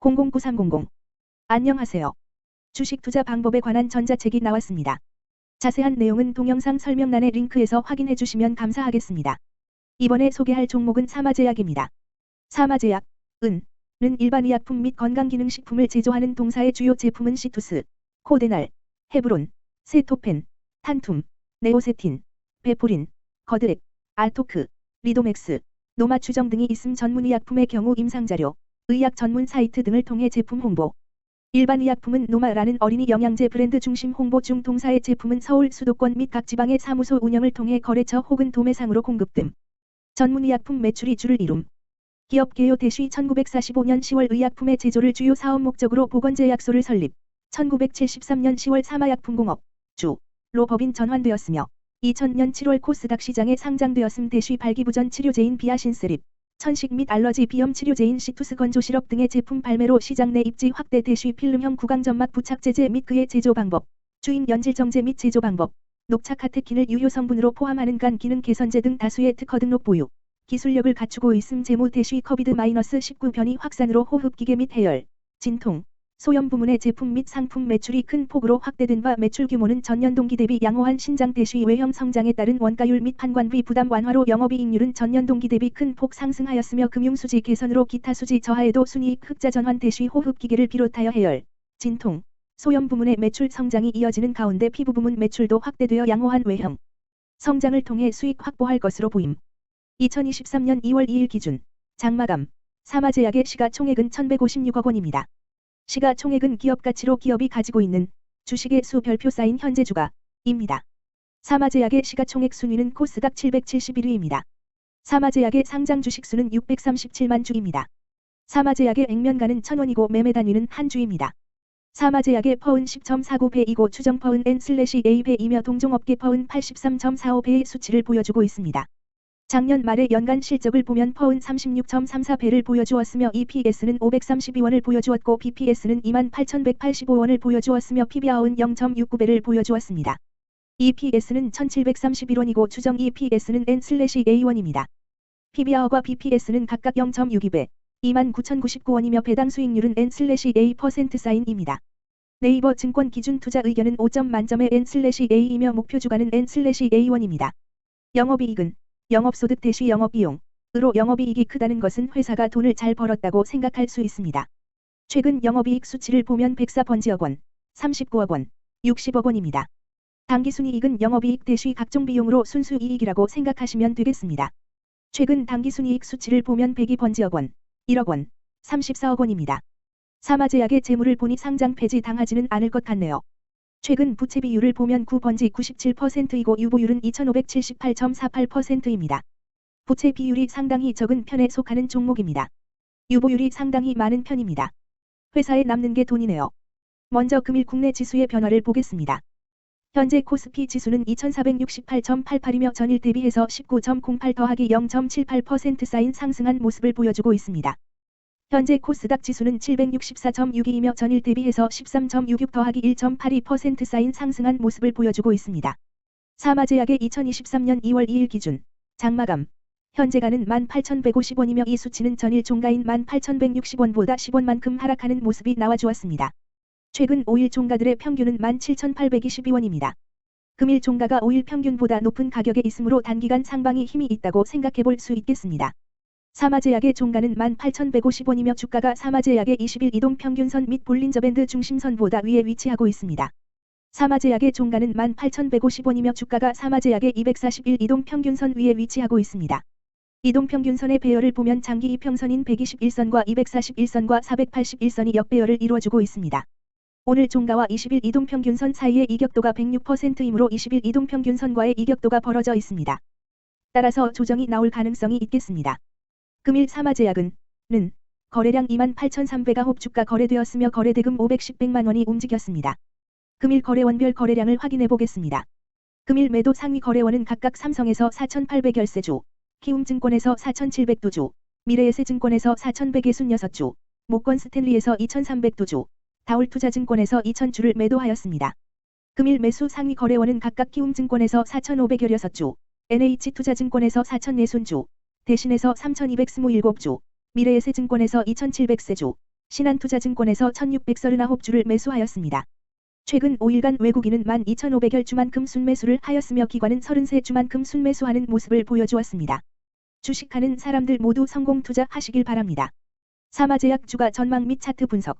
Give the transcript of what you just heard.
009300 안녕하세요. 주식 투자 방법에 관한 전자책이 나왔습니다. 자세한 내용은 동영상 설명란의 링크에서 확인해 주시면 감사하겠습니다. 이번에 소개할 종목은 사마제약입니다. 사마제약, 은, 는 일반 의약품 및 건강기능식품을 제조하는 동사의 주요 제품은 시투스, 코데날, 헤브론, 세토펜, 탄툼, 네오세틴, 베포린, 거드액, 알토크, 리도맥스, 노마 추정 등이 있음 전문의약품의 경우 임상자료, 의약 전문 사이트 등을 통해 제품 홍보. 일반 의약품은 노마라는 어린이 영양제 브랜드 중심 홍보 중 동사의 제품은 서울 수도권 및 각 지방의 사무소 운영을 통해 거래처 혹은 도매상으로 공급됨. 전문 의약품 매출이 주를 이룸. 기업 개요 대시 1945년 10월 의약품의 제조를 주요 사업 목적으로 보건제약소를 설립. 1973년 10월 사마약품공업 주로 법인 전환되었으며 2000년 7월 코스닥 시장에 상장되었음 대쉬 발기부전 치료제인 비아신스립, 천식 및 알러지 비염 치료제인 시투스 건조 시럽 등의 제품 발매로 시장 내 입지 확대 대쉬 필름형 구강점막 부착 제제 및 그의 제조 방법, 주임 연질 정제 및 제조 방법, 녹차 카테킨을 유효 성분으로 포함하는 간 기능 개선제 등 다수의 특허 등록 보유, 기술력을 갖추고 있음 제모 대쉬 커비드 마이너스 19 변이 확산으로 호흡기계 및 해열, 진통, 소염 부문의 제품 및 상품 매출이 큰 폭으로 확대된 바 매출 규모는 전년 동기 대비 양호한 신장 대시 외형 성장에 따른 원가율 및 판관비 부담 완화로 영업이익률은 전년 동기 대비 큰 폭 상승하였으며 금융수지 개선으로 기타 수지 저하에도 순이익 흑자 전환 대시 호흡기계를 비롯하여 해열, 진통, 소염 부문의 매출 성장이 이어지는 가운데 피부 부문 매출도 확대되어 양호한 외형 성장을 통해 수익 확보할 것으로 보임. 2023년 2월 2일 기준 장마감 사마제약의 시가총액은 1156억 원입니다. 시가총액은 기업 가치로 기업이 가지고 있는 주식의 수 별표 쌓인 현재 주가입니다. 사마제약의 시가총액 순위는 코스닥 771위입니다. 사마제약의 상장 주식 수는 637만 주입니다. 사마제약의 액면가는 1000원이고 매매 단위는 한 주입니다. 사마제약의 퍼은 10.49배이고 추정 퍼은 N/A배이며 동종업계 퍼은 83.45배의 수치를 보여주고 있습니다. 작년 말의 연간 실적을 보면 퍼은 36.34배를 보여주었으며 EPS는 532원을 보여주었고 BPS는 28,185원을 보여주었으며 PBR은 0.69배를 보여주었습니다. EPS는 1,731원이고 추정 EPS는 N/A1입니다. PBR과 BPS는 각각 0.62배, 29,099원이며 배당 수익률은 N/A 퍼센트사인입니다. 네이버 증권 기준 투자 의견은 5점 만점의 N/A이며 목표 주가는 N/A1입니다. 영업이익은 영업소득 대시 영업비용, 으로 영업이익이 크다는 것은 회사가 돈을 잘 벌었다고 생각할 수 있습니다. 최근 영업이익 수치를 보면 104번지억 원, 39억 원, 60억 원입니다. 당기순이익은 영업이익 대시 각종 비용으로 순수이익이라고 생각하시면 되겠습니다. 최근 당기순이익 수치를 보면 102번지억 원, 1억 원, 34억 원입니다. 사마제약의 재물을 보니 상장 폐지 당하지는 않을 것 같네요. 최근 부채 비율을 보면 9번지 97%이고 유보율은 2578.48%입니다. 부채 비율이 상당히 적은 편에 속하는 종목입니다. 유보율이 상당히 많은 편입니다. 회사에 남는 게 돈이네요. 먼저 금일 국내 지수의 변화를 보겠습니다. 현재 코스피 지수는 2468.88이며 전일 대비해서 19.08 더하기 0.78% 쌓인 상승한 모습을 보여주고 있습니다. 현재 코스닥 지수는 764.62이며 전일 대비해서 13.66 더하기 1.82% 쌓인 상승한 모습을 보여주고 있습니다. 사마제약의 2023년 2월 2일 기준 장마감 현재가는 18,150원이며 이 수치는 전일 종가인 18,160원보다 10원만큼 하락하는 모습이 나와주었습니다. 최근 5일 종가들의 평균은 17,822원입니다. 금일 종가가 5일 평균보다 높은 가격에 있으므로 단기간 상방이 힘이 있다고 생각해 볼 수 있겠습니다. 사마제약의 종가는 18,150원이며 주가가 사마제약의 20일 이동 평균선 및 볼린저밴드 중심선보다 위에 위치하고 있습니다. 사마제약의 종가는 18,150원이며 주가가 사마제약의 241 이동 평균선 위에 위치하고 있습니다. 이동 평균선의 배열을 보면 장기 이평선인 121선과 241선과 481선이 역배열을 이루어주고 있습니다. 오늘 종가와 20일 이동 평균선 사이의 이격도가 106%이므로 20일 이동 평균선과의 이격도가 벌어져 있습니다. 따라서 조정이 나올 가능성이 있겠습니다. 금일 사마제약은 는 거래량 28,300가 주가 거래되었으며 거래대금 510백만 원이 움직였습니다. 금일 거래원별 거래량을 확인해 보겠습니다. 금일 매도 상위 거래원은 각각 삼성에서 4,800열세주, 키움증권에서 4,700두주, 미래에셋증권에서 4,166주, 목권 스탠리에서 2,300두주, 다울투자증권에서 2,000주를 매도하였습니다. 금일 매수 상위 거래원은 각각 키움증권에서 4,516주, NH투자증권에서 4,040주, 대신에서 3,227주, 미래에셋증권에서 2,700세주, 신한투자증권에서 1639주를 매수하였습니다. 최근 5일간 외국인은 12,500여 주만큼 순매수를 하였으며 기관은 33주만큼 순매수하는 모습을 보여주었습니다. 주식하는 사람들 모두 성공 투자하시길 바랍니다. 사마제약 주가 전망 및 차트 분석